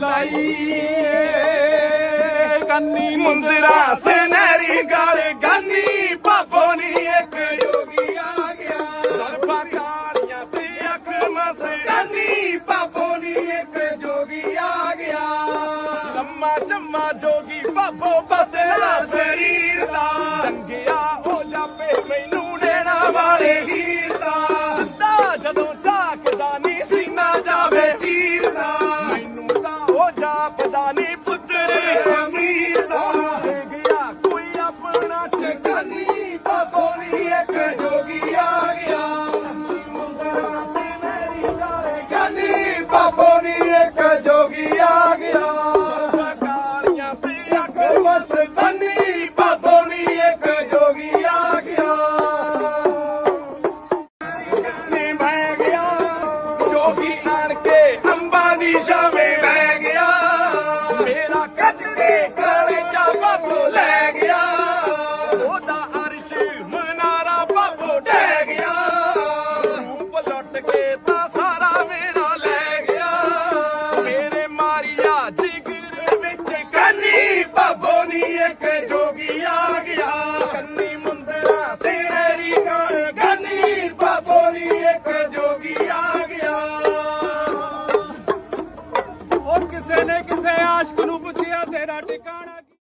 ਲਾਈ ਲਾਈਏ ਕੰਨੀ ਮੁੰਦਰਾ ਸੁਨਹਿਰੀ ਗਾਲ, ਗਾਨੀ ਬਾਬੋ ਨੀ ਇੱਕ ਜੋਗੀ ਆ ਗਿਆ। ਦਰਬਾਂ ਕਾਲੀਆਂ ਤੇ ਅੱਖ ਮਸੇ, ਗਾਨੀ ਬਾਬੋ ਨੀ ਇੱਕ ਜੋਗੀ ਆ ਗਿਆ। ਲੰਮਾ ਚੰਮਾ ਜੋਗੀ ਬਾਬੋ ਬਦਲਾ ਸਰੀਰ ਇੱਥੇ ਜੋਗੀ ਆ ਗਿਆ। ਕੰਨੀ ਮੁੰਦਰਾ ਤੇਰੀ ਗਾਲ ਗੰਨੀ ਬਾਬੋਲੀ ਇੱਕ ਜੋਗੀ ਆ ਗਿਆ। ਉਹ ਕਿਸੇ ਨੇ ਕਿਸੇ ਆਸ਼ਕ ਨੂੰ ਪੁੱਛਿਆ, ਤੇਰਾ ਟਿਕਾਣਾ